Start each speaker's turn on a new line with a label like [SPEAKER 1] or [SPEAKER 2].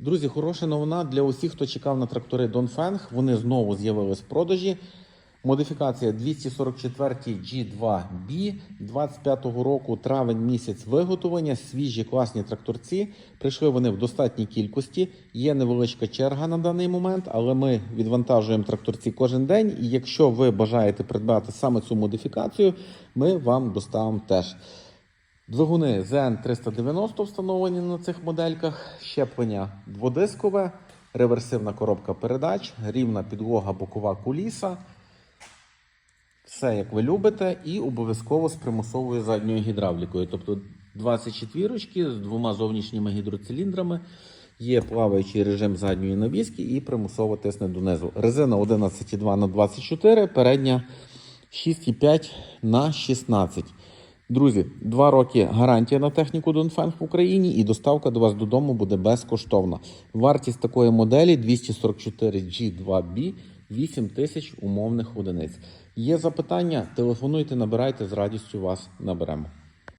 [SPEAKER 1] Друзі, хороша новина для усіх, хто чекав на трактори Донфенг. Вони знову з'явились в продажі. Модифікація 244 G2B 25-го року, травень місяць виготовлення. Свіжі класні тракторці. Прийшли вони в достатній кількості. Є невеличка черга на даний момент, але ми відвантажуємо тракторці кожен день. І якщо ви бажаєте придбати саме цю модифікацію, ми вам доставимо теж. Двигуни ZN 390 встановлені на цих модельках, щеплення дводискове, реверсивна коробка передач, рівна підлога бокова куліса. Все як ви любите, і обов'язково з примусовою задньою гідравлікою. Тобто 24 з двома зовнішніми гідроциліндрами. Є плаваючий режим задньої навіски і примусово тисне донизу. Резина 11,2 на 24, передня 6,5 на 16. Друзі, два роки гарантія на техніку Донфенг в Україні і доставка до вас додому буде безкоштовна. Вартість такої моделі 244 G2B 8 тисяч умовних одиниць. Є запитання? Телефонуйте, набирайте з радістю вас наберемо.